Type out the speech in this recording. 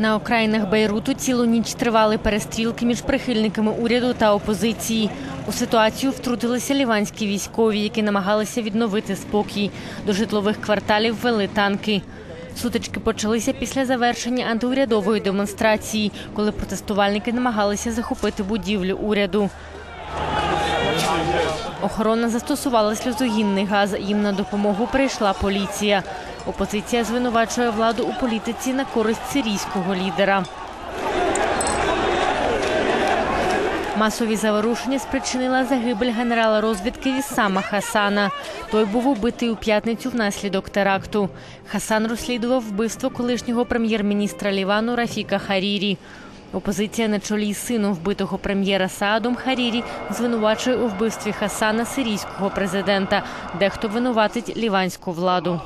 На окраїнах Бейруту цілу ніч тривали перестрілки між прихильниками уряду та опозиції. У ситуацію втрутилися ліванські військові, які намагалися відновити спокій. До житлових кварталів вели танки. Сутички почалися після завершення антиурядової демонстрації, коли протестувальники намагалися захопити будівлю уряду. Охорона застосувала сльозогінний газ. Їм на допомогу прийшла поліція. Опозиція звинувачує владу у політиці на користь сирійського лідера. Масові заворушення спричинила загибель генерала розвідки Віссама Хасана. Той був убитий у п'ятницю внаслідок теракту. Хасан розслідував вбивство колишнього прем'єр-міністра Лівану Рафіка Харірі. Опозиція на чолі з сином вбитого прем'єра Саадом Харірі звинувачує у вбивстві Хасана сирійського президента. Дехто винуватить ліванську владу.